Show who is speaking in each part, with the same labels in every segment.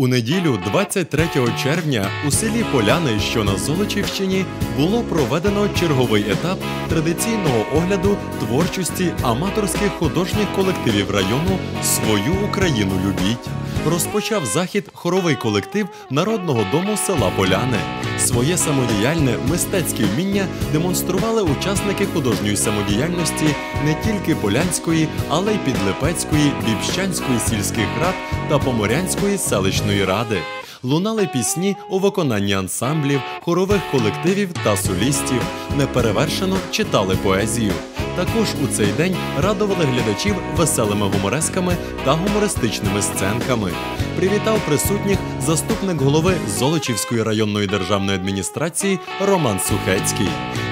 Speaker 1: У неділю, 23 червня, у селі Поляни, що на Золочівщині, було проведено черговий етап традиційного огляду творчості аматорських художніх колективів району Свою Україну любіть. Розпочав захід хоровий колектив Народного дому села Поляни. Своє самодіяльне мистецьке вміння демонстрували учасники художньої самодіяльності не тільки Полянської, але й Підлепецької, Бібщанської сільських рад та Поморянської селищної ради. Лунали пісні у виконанні ансамблів, хорових колективів та солістів. Неперевершено читали поезію. Також у цей день радували глядачів веселими гуморесками та гумористичними сценками. Привітав присутніх заступник голови Золочівської районної державної адміністрації Роман Сухецький.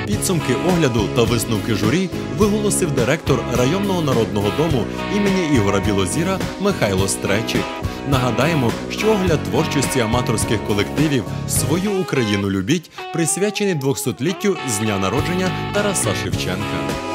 Speaker 1: Підсумки огляду та висновки журі виголосив директор районного народного дому імені Ігора Білозіра Михайло Стречик. Нагадаємо, що огляд творчості аматорських колективів Свою Україну любіть присвячений 200-літтю з дня народження Тараса Шевченка.